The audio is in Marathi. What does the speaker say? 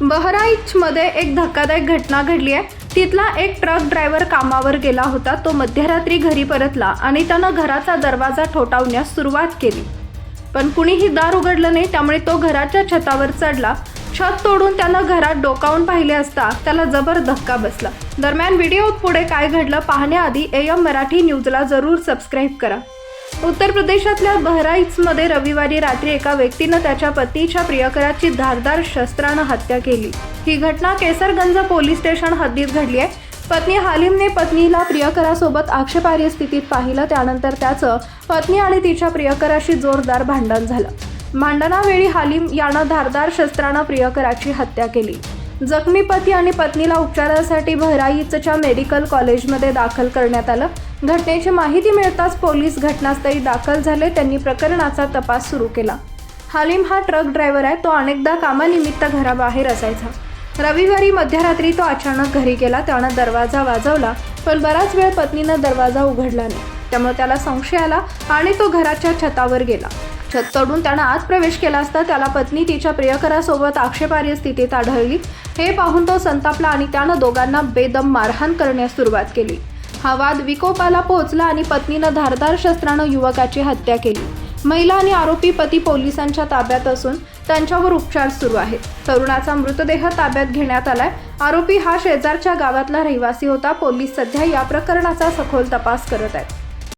बहराईचमध्ये एक धक्कादायक घटना घडली आहे. तिथला एक ट्रक ड्रायव्हर कामावर गेला होता. तो मध्यरात्री घरी परतला आणि त्यानं घराचा दरवाजा ठोठावण्यास सुरुवात केली. पण कुणीही दार उघडलं नाही त्यामुळे तो घराच्या छतावर चढला. छत तोडून त्यानं घरात डोकावून पाहिले असता त्याला जबर धक्का बसला. दरम्यान व्हिडिओत पुढे काय घडलं पाहण्याआधी एम मराठी न्यूजला जरूर सबस्क्राईब करा. उत्तर प्रदेशातल्या बहराईचमध्ये रविवारी रात्री एका व्यक्तीनं त्याच्या पतीच्या प्रियकराची धारदार शस्त्रानं हत्या केली. ही घटना केसरगंज पोलीस स्टेशन हद्दीत घडली आहे. पत्नी हालिमने पत्नीला प्रियकरासोबत आक्षेपार्ह स्थितीत पाहिलं. त्यानंतर त्याचं पत्नी आणि तिच्या प्रियकराशी जोरदार भांडण झालं. भांडणावेळी हालिम यानं धारदार शस्त्रानं प्रियकराची हत्या केली. जखमी पती आणि पत्नीला उपचारासाठी भराईचच्या मेडिकल कॉलेजमध्ये दाखल करण्यात आलं. घटनेची माहिती मिळताच पोलीस घटनास्थळी दाखल झाले. त्यांनी प्रकरणाचा तपास सुरू केला. हालिम हा ट्रक ड्रायव्हर आहे. तो अनेकदा कामानिमित्त घराबाहेर असायचा. रविवारी मध्यरात्री तो अचानक घरी गेला. त्यानं दरवाजा वाजवला पण बराच वेळ पत्नीनं दरवाजा उघडला नाही. त्यामुळे त्याला संशय आला आणि तो घराच्या छतावर गेला. छत चढून त्यानं आत प्रवेश केला असता त्याला पत्नी तिच्या प्रियकरासोबत आक्षेपार्ह स्थितीत आढळली. हे पाहून तो संतापला आणि त्यानं दोघांना बेदम मारहाण करण्यास सुरुवात केली. हा वाद विकोपाला पोहोचला आणि पत्नीनं धारदार शस्त्रानं युवकाची हत्या केली. महिला आणि आरोपी पती पोलिसांच्या ताब्यात असून त्यांच्यावर उपचार सुरू आहेत. तरुणाचा मृतदेह ताब्यात घेण्यात आलाय. आरोपी हा शेजारच्या गावातला रहिवासी होता. पोलीस सध्या या प्रकरणाचा सखोल तपास करत आहेत.